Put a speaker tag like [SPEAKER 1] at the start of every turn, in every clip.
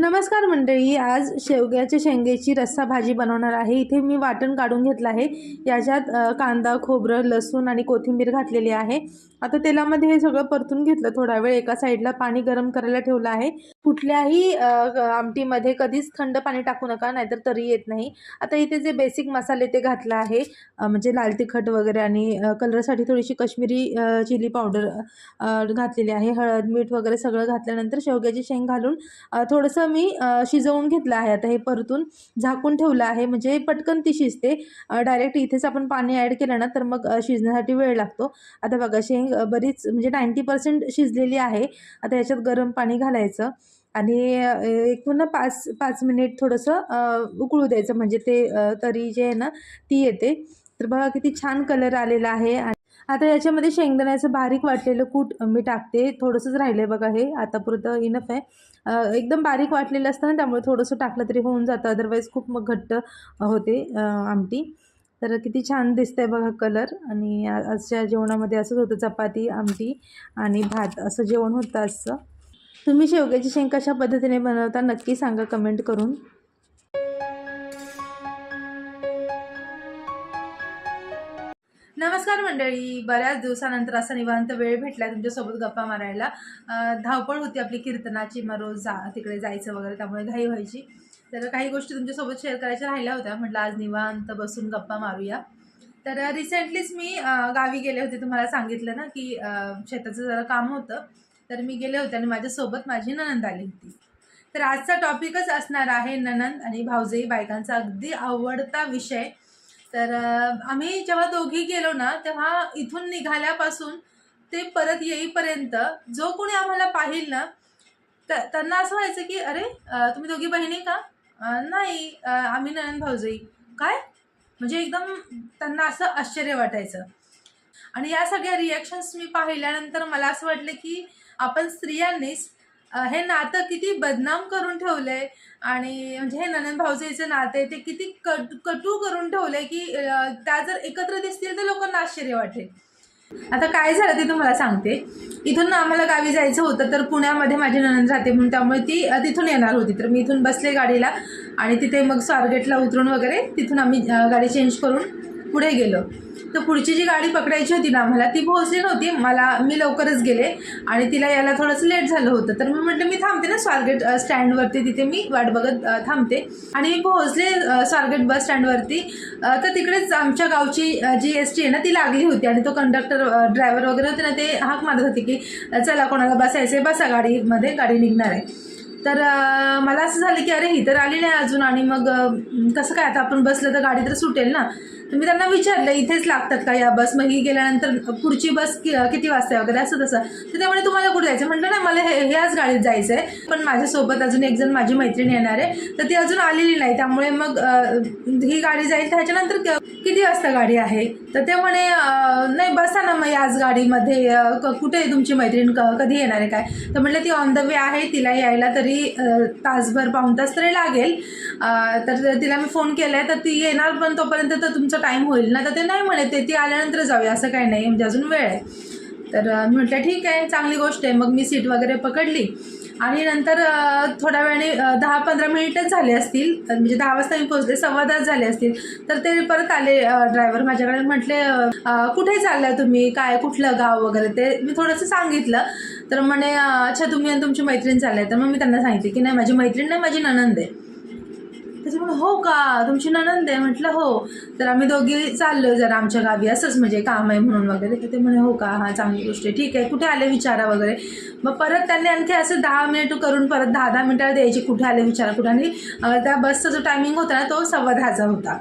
[SPEAKER 1] नमस्कार मंडळी आज शेवग्याच्या शेंगेची रस्सा भाजी बनवणार आहे. इथे मी वाटण काढून घेतलं आहे. याच्यात कांदा खोबरं लसूण आणि कोथिंबीर घातलेली आहे. आता तेलामध्ये हे सगळं परतून घेतलं थोडा वेळ. एका साईडला पाणी गरम करायला ठेवलं आहे. कुठल्याही आमटीमध्ये कधीच थंड पाणी टाकू नका नाहीतर तरी येत नाही. आता इथे जे बेसिक मसाले ते घातलं आहे म्हणजे लाल तिखट वगैरे आणि कलरसाठी थोडीशी काश्मीरी चिली पावडर घातलेली आहे. हळद मीठ वगैरे सगळं घातल्यानंतर शेवग्याची शेंग घालून थोडंसं मी शिजवून घेतलं आहे. आता हे परतून झाकून ठेवलं आहे. म्हणजे पटकन ती शिजते. डायरेक्ट इथेच आपण पाणी ॲड केलं ना तर मग शिजण्यासाठी वेळ लागतो. आता बघा शेंग बरीच म्हणजे नाईंटी पर्सेंट शिजलेली आहे. आता याच्यात गरम पाणी घालायचं आणि एक पुन्हा पाच पाच मिनिट थोडंसं उकळू द्यायचं. म्हणजे ते तरी जे आहे ना ती येते. तर बघा किती छान कलर आलेला आहे. आणि आता याच्यामध्ये शेंगदाण्याचं बारीक वाटलेलं कूट मी टाकते. थोडंसंच राहिलं आहे बघा हे. आतापुरतं इनफ आहे. एकदम बारीक वाटलेलं असतं ना त्यामुळे थोडंसं टाकलं तरी होऊन जातं. अदरवाईज खूप मग घट्ट होते आमटी. तर किती छान दिसतंय बघा कलर. आणि आजच्या जेवणामध्ये असंच होतं चपाती आमटी आणि भात. असं जेवण होतं असं. तुम्ही शेवग्याची शेंग कशा पद्धतीने बनवता नक्की सांगा कमेंट करून. नमस्कार मंडळी. बऱ्याच दिवसानंतर असा निवांत वेळ भेटला तुमच्यासोबत गप्पा मारायला. धावपळ होती आपली कीर्तनाची मग रोज जा तिकडे जायचं वगैरे त्यामुळे घाई व्हायची. तर काही गोष्टी तुमच्यासोबत शेअर करायच्या राहिल्या होत्या. म्हटलं आज निवांत बसून गप्पा मारूया. तर रिसेंटलीच मी गावी गेले होते. तुम्हाला सांगितलं ना की शेताचं जरा काम होतं. तर मी गेले होते आणि माझ्यासोबत माझी ननंद आली होती. तर आजचा टॉपिकच असणार आहे ननंद आणि भाऊजाई बायकांचा अगदी आवडता विषय. तर आम्ही जेव्हा दोघी गेलो ना तेव्हा इथून निघाल्यापासून ते परत येईपर्यंत जो कोणी आम्हाला पाहिल ना त्यांना असं व्हायचं की अरे तुम्ही दोघी बहिणी का? नाही आम्ही नयन भाऊजाई. काय? म्हणजे एकदम त्यांना असं आश्चर्य वाटायचं. आणि या सगळ्या रिॲक्शन्स मी पाहिल्यानंतर मला असं वाटलं की आपण स्त्रियांनीच हे नातं किती बदनाम करून ठेवलंय. आणि म्हणजे हे ननंद भाऊजाईचं नातं आहे ते किती कट कटू करून ठेवलंय की त्या जर एकत्र दिसतील तर लोकांना आश्चर्य वाटेल. आता काय झालं ते तुम्हाला सांगते. इथून आम्हाला गावी जायचं होतं तर पुण्यामध्ये माझी ननंद राहते म्हणून त्यामुळे ती तिथून येणार होती. तर मी इथून बसले गाडीला आणि तिथे मग स्वारगेटला उतरून वगैरे तिथून आम्ही गाडी चेंज करून पुढे गेलो. तर पुढची जी गाडी पकडायची होती ना आम्हाला ती पोहोचली नव्हती. मला मी लवकरच गेले आणि तिला यायला थोडंसं लेट झालं होतं. तर मी म्हटलं मी थांबते ना स्वारगेट स्टँडवरती. तिथे मी वाट बघत थांबते. आणि मी पोहोचले स्वारगेट बस स्टँडवरती. तर तिकडेच आमच्या गावची जी एस टी आहे ना ती लागली होती. आणि तो कंडक्टर ड्रायव्हर वगैरे होते ना ते हाक मारत होते की चला कोणाला बसायचं आहे बसा गाडीमध्ये गाडी निघणार आहे. तर मला असं झालं की अरे ही तर आली नाही अजून आणि मग कसं काय आता आपण बसलं तर गाडी तर सुटेल ना? तर मी त्यांना विचारलं इथेच लागतात का या बस? मग ही गेल्यानंतर पुढची बस कि किती वाजता आहे? वगैरे असं तसं. तर त्यामुळे तुम्हाला कुठे जायचं म्हटलं ना मला हे ह्याच गाडीत जायचं आहे पण माझ्यासोबत अजून एक जण माझी मैत्रीण येणार आहे तर ती अजून आलेली नाही. त्यामुळे मग ही गाडी जाईल तर ह्याच्यानंतर किती वाजता गाडी आहे? तर ते म्हणे नाही बसा ना मग याच गाडीमध्ये क- कुठे आहे तुमची मैत्रीण? क- कधी येणार आहे काय? तर म्हटलं ती ऑन द वे आहे तिला यायला तरी तरी तासभर पाऊण तास तरी लागेल. तर तिला मी फोन केला आहे तर ती येणार पण तोपर्यंत तर तुमचा टाईम होईल. ना तर ते नाही म्हणे ते ती आल्यानंतर जाऊया असं काही नाही म्हणजे अजून वेळ आहे. तर मी म्हटलं ठीक आहे चांगली गोष्ट आहे. मग मी सीट वगैरे पकडली. आणि नंतर थोड्या वेळाने दहा पंधरा मिनिटच झाले असतील म्हणजे दहा वाजता मी पोहोचले सव्वा तास झाले असतील. तर ते परत आले ड्रायव्हर माझ्याकडे. म्हटले कुठे चाललाय तुम्ही? काय? कुठलं गाव वगैरे? ते मी थोडंसं सांगितलं. तर म्हणे अच्छा तुम्ही आणि तुमची मैत्रीण चालले तर मग मी त्यांना सांगितले की नाही माझी मैत्रीण नाही माझी ननंद आहे. म्हणून हो का? तुमची नणंद आहे म्हटलं हो. तर आम्ही दोघी चाललो जरा आमच्या गावी. असंच म्हणजे काम आहे म्हणून वगैरे. तर ते म्हणे हो का? हा चांगली गोष्ट आहे. ठीक आहे. कुठे आले विचारा वगैरे. मग परत त्यांनी आणखी असं दहा मिनिट करून परत दहा दहा मिनिटाला द्यायची. कुठे आले विचारा? कुठे? आणि त्या बसचा जो टायमिंग होता ना तो सव्वा दहाचा होता.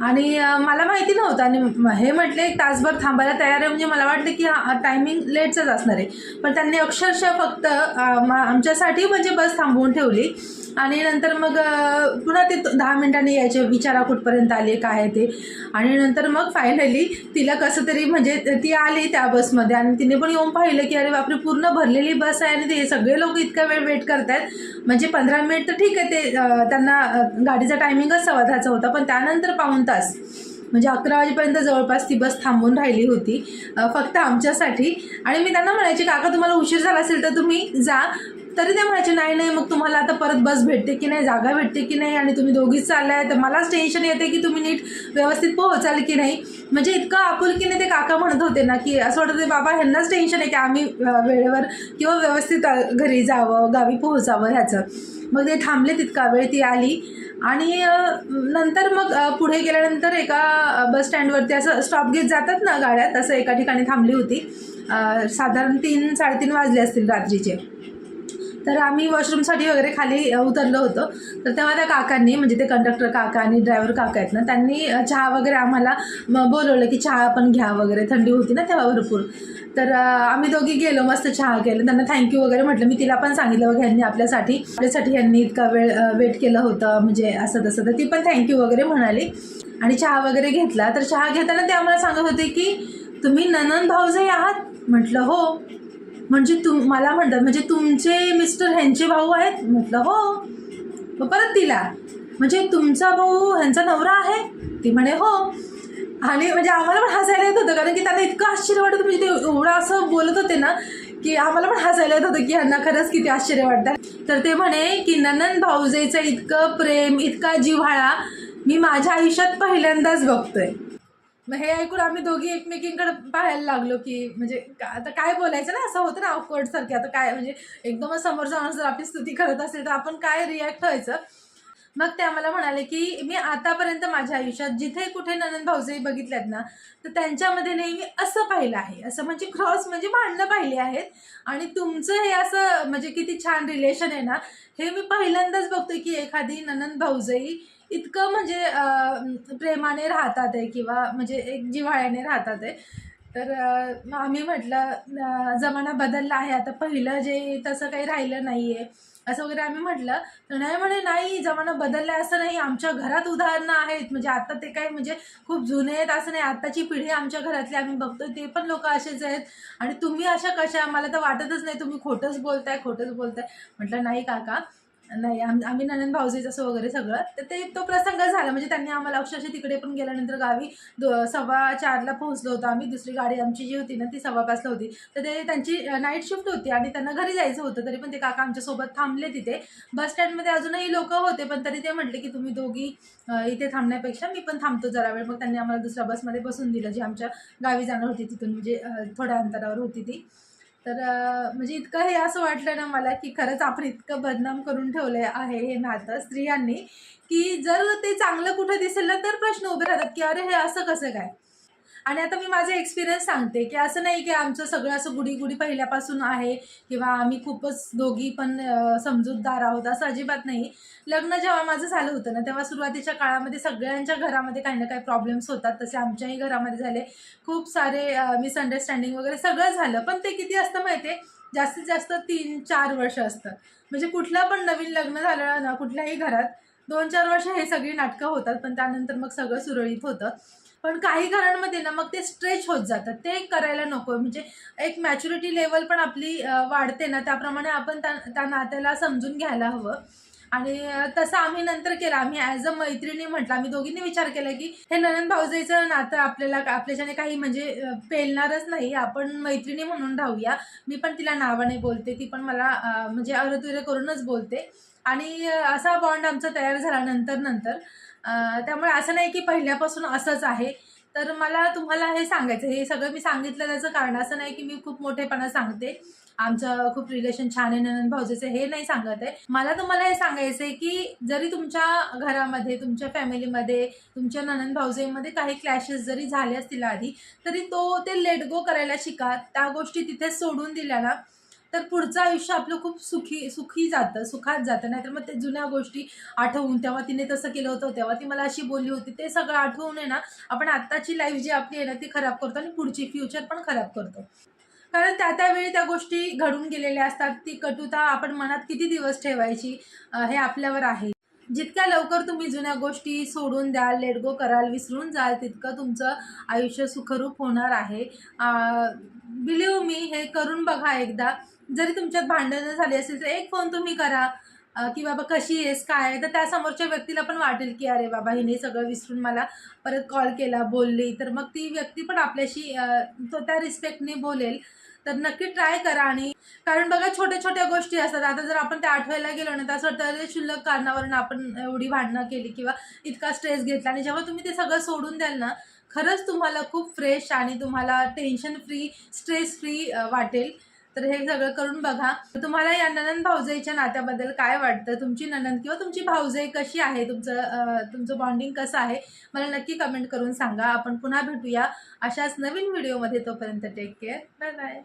[SPEAKER 1] आणि मला माहिती नव्हतं. आणि हे म्हटले एक तासभर थांबायला तयार आहे. म्हणजे मला वाटलं की हा टायमिंग लेटचाच असणार आहे. पण त्यांनी अक्षरशः फक्त मा- आमच्यासाठी म्हणजे बस थांबवून ठेवली. आणि नंतर मग पुन्हा ते दहा मिनिटांनी यायचे विचारा कुठपर्यंत आले काय आहे ते. आणि नंतर मग फायनली तिला कसं तरी म्हणजे ती आली त्या बसमध्ये आणि तिने पण येऊन पाहिलं की अरे बापरे पूर्ण भरलेली बस आहे आणि ते सगळे लोक इतका वेळ वेट करतायत. म्हणजे पंधरा मिनिट तर ठीक आहे ते त्यांना गाडीचा टायमिंगच सवाधाचा दहाचा होता पण त्यानंतर पाऊण तास. म्हणजे अकरा वाजेपर्यंत जवळपास ती बस थांबून राहिली होती फक्त आमच्यासाठी. आणि मी त्यांना म्हणायचे काका तुम्हाला उशीर झाला असेल तर तुम्ही जा तरी ते म्हणायचे नाही नाही मग तुम्हाला आता परत बस भेटते की नाही जागा भेटते की नाही आणि तुम्ही दोघीच चाललाय तर मलाच टेन्शन येते की तुम्ही नीट व्यवस्थित पोहोचाल की नाही. म्हणजे इतकं आपुलकीने ते काका म्हणत होते ना की असं वाटत होते बाबा ह्यांनाच टेन्शन आहे की आम्ही वेळेवर किंवा व्यवस्थित घरी जावं गावी पोहोचावं ह्याचं. मग ते थांबले तितका वेळ ती आली आणि नंतर मग पुढे गेल्यानंतर एका बस स्टँडवरती असं स्टॉप घेत जातात ना गाड्या तसं एका ठिकाणी थांबली होती. साधारण तीन साडेतीन वाजले असतील रात्रीचे. तर आम्ही वॉशरूमसाठी वगैरे खाली उतरलो होतो. तर तेव्हा त्या काकांनी म्हणजे ते कंडक्टर काका आणि ड्रायव्हर काका आहेत ना त्यांनी चहा वगैरे आम्हाला बोलवलं की चहा पण घ्या वगैरे थंडी होती ना तेव्हा भरपूर. तर आम्ही दोघी गेलो मस्त चहा केलं. त्यांना थँक्यू वगैरे म्हटलं. मी तिला पण सांगितलं वगैरे ह्यांनी आपल्यासाठी आपल्यासाठी यांनी इतका वेळ वेट केलं होतं म्हणजे असं तसं. तर ती पण थँक्यू वगैरे म्हणाली. आणि चहा वगैरे घेतला. तर चहा घेताना ते आम्हाला सांगत होते की तुम्ही ननन भाऊजाई आहात? म्हटलं हो. म्हणजे तुम मला म्हणतात म्हणजे तुमचे मिस्टर ह्यांचे भाऊ आहेत? म्हटलं हो. मग परत तिला म्हणजे तुमचा भाऊ ह्यांचा नवरा आहे? ती म्हणे हो. आणि म्हणजे आम्हाला पण हसायला येत होतं कारण की त्यांना इतकं आश्चर्य वाटत म्हणजे ते एवढं असं बोलत होते ना की आम्हाला पण हसायला येत होतं की ह्यांना खरंच किती आश्चर्य वाटतं. तर ते म्हणे की ननन भाऊजेचं इतकं प्रेम इतका जिव्हाळा मी माझ्या आयुष्यात पहिल्यांदाच बघतोय. मग हे ऐकून आम्ही दोघी एकमेकींकडे पाहायला लागलो की म्हणजे आता काय बोलायचं ना? असं होतं ना ऑफवर्ड सारखे. आता काय म्हणजे एकदमच समोरचा माणूस जर आपली स्तुती करत असेल तर आपण काय रिॲक्ट व्हायचं? मग ते आम्हाला म्हणाले की मी आतापर्यंत माझ्या आयुष्यात जिथे कुठे ननंद भाऊजाई बघितल्यात ना तर त्यांच्यामध्ये नेहमी असं पाहिलं आहे. असं म्हणजे क्रॉस म्हणजे भांडणं पाहिली आहेत. आणि तुमचं हे असं म्हणजे किती छान रिलेशन आहे ना हे मी पहिल्यांदाच बघतोय की एखादी ननंद भाऊजाई इतकं म्हणजे प्रेमाने राहतात आहे किंवा म्हणजे एक जिव्हाळ्याने राहतात आहे. तर आम्ही म्हटलं जमाना बदलला आहे आता पहिलं जे तसं काही राहिलं नाही आहे असं वगैरे आम्ही म्हटलं तर नाही म्हणे नाही जमाना बदलला आहे असं नाही. आमच्या घरात उदाहरणं आहेत. म्हणजे आता ते काही म्हणजे खूप जुने आहेत असं नाही. आत्ताची पिढी आमच्या घरातली आम्ही बघतो ते पण लोक असेच आहेत. आणि तुम्ही अशा कशा? मला तर वाटतच नाही तुम्ही खोटंच बोलताय खोटंच बोलताय. म्हटलं नाही काका नाही आम्ही ननंद भाऊजीच असं वगैरे सगळं. तर ते तो प्रसंग झाला. म्हणजे त्यांनी आम्हाला अक्षरशः तिकडे पण गेल्यानंतर गावी दो सव्वा चारला पोहोचलो होतो आम्ही. दुसरी गाडी आमची जी होती ना ती सव्वा पाचला होती. तर ते त्यांची नाईट शिफ्ट होती आणि त्यांना घरी जायचं होतं. तरी पण ते काका आमच्यासोबत थांबले तिथे. बस स्टँडमध्ये अजूनही लोक होते पण तरी ते म्हटले की तुम्ही दोघी इथे थांबण्यापेक्षा मी पण थांबतो जरा वेळ. मग त्यांनी आम्हाला दुसऱ्या बसमध्ये बसून दिलं जी आमच्या गावी जाणार होती तिथून. म्हणजे थोड्या अंतरावर होती ती. तर म्हणजे इतकं हे असं वाटलं ना मला की खरंच आपण इतकं बदनाम करून ठेवलं आहे हे नातं स्त्रियांनी की जर ते चांगलं कुठं दिसेल ना तर प्रश्न उभे राहतात की अरे हे असं कसं काय? आणि आता मी माझा एक्सपिरियन्स सांगते की असं नाही की आमचं सगळं असं गुढी गुढी पहिल्यापासून आहे किंवा आम्ही खूपच दोघी पण समजूतदार आहोत असं अजिबात नाही. लग्न जेव्हा माझं झालं होतं ना तेव्हा सुरुवातीच्या काळामध्ये सगळ्यांच्या घरामध्ये काही ना काही प्रॉब्लेम्स होतात. तसे आमच्याही घरामध्ये झाले. खूप सारे मिसअंडरस्टँडिंग वगैरे सगळं झालं. पण ते किती असतं माहिती आहे जास्तीत जास्त तीन चार वर्ष असतं. म्हणजे कुठलं पण नवीन लग्न झालं ना कुठल्याही घरात दोन चार वर्ष हे सगळी नाटकं होतात. पण त्यानंतर मग सगळं सुरळीत होतं. पण काही घरांमध्ये ना मग ते स्ट्रेच होत जातात. ते करायला नको म्हणजे एक मॅच्युरिटी लेवल पण आपली वाढते ना त्याप्रमाणे आपण त्या त्या नात्याला समजून घ्यायला हवं. आणि तसं आम्ही नंतर केलं. आम्ही ॲज अ मैत्रिणी म्हटलं. आम्ही दोघींनी विचार केला की हे ननंद भाऊजाईचं नातं आपल्याला आपल्याच्याने काही म्हणजे पेलणारच नाही. आपण मैत्रिणी म्हणून राहूया. मी पण तिला नावाने बोलते. ती पण मला म्हणजे अरतुरे करूनच बोलते. आणि असा बॉन्ड आमचा तयार झाला नंतर नंतर. त्यामुळे असं नाही की पहिल्यापासून असंच आहे. तर मला तुम्हाला हे सांगायचं हे सगळं मी सांगितलं त्याचं कारण असं नाही की मी खूप मोठेपणा सांगते. आमचं खूप रिलेशन छान आहे. ननंद भाऊजेचं हे नाही सांगत आहे. मला तुम्हाला हे सांगायचं आहे की जरी तुमच्या घरामध्ये तुमच्या फॅमिलीमध्ये तुमच्या ननंद भाऊजेमध्ये काही क्लॅशेस जरी झाले असतील आधी तरी तो ते लेट गो करायला शिका. त्या गोष्टी तिथे सोडून दिल्या ना तर पुढचं आयुष्य आपलं खूप सुखी सुखी जातं सुखात जातं. नाहीतर मग ते जुन्या गोष्टी आठवून तेव्हा तिने तसं केलं होतं तेव्हा ती मला अशी बोलली होती. ते सगळं आठवून आहे ना आपण आत्ताची लाईफ जी आपली आहे ना ती खराब करतो आणि पुढची फ्युचर पण खराब करतो. कारण त्या त्यावेळी त्या गोष्टी घडून गेलेल्या असतात. ती कटुता आपण मनात किती दिवस ठेवायची हे आपल्यावर आहे. जितक्या लवकर तुम्ही जुन्या गोष्टी सोडून द्याल लेट गो कराल विसरून जाल तितकं तुमचं आयुष्य सुखरूप होणार आहे. बिलीव मी हे करून बघा एकदा. जरी तुमच्यात भांडणं झाली असेल तर एक फोन तुम्ही करा की बाबा कशी आहेस काय आहे? तर त्या समोरच्या व्यक्तीला पण वाटेल की अरे बाबा हिने सगळं विसरून मला परत कॉल केला बोलली. तर मग ती व्यक्ती पण आपल्याशी तो त्या रिस्पेक्टने बोलेल. तर नक्की ट्राय करा आणि कारण बघा छोट्या छोट्या गोष्टी असतात. आता जर आपण त्या आठवायला गेलो ना तर असं वाटतं कारणावरून आपण एवढी भांडणं केली किंवा इतका स्ट्रेस घेतला. आणि जेव्हा तुम्ही ते सगळं सोडून द्याल ना खरंच तुम्हाला खूप फ्रेश आणि तुम्हाला टेन्शन फ्री स्ट्रेस फ्री वाटेल. तर हे सगळं करून बघा. तुम्हाला या ननंद भाऊजाईच्या नात्याबद्दल काय वाटतं? तुमची ननंद किंवा तुमची भाऊजाई कशी आहे? तुमचं तुमचं बॉन्डिंग कसं आहे? मला नक्की कमेंट करून सांगा. आपण पुन्हा भेटूया अशाच नवीन व्हिडिओमध्ये तोपर्यंत टेक केअर बाय बाय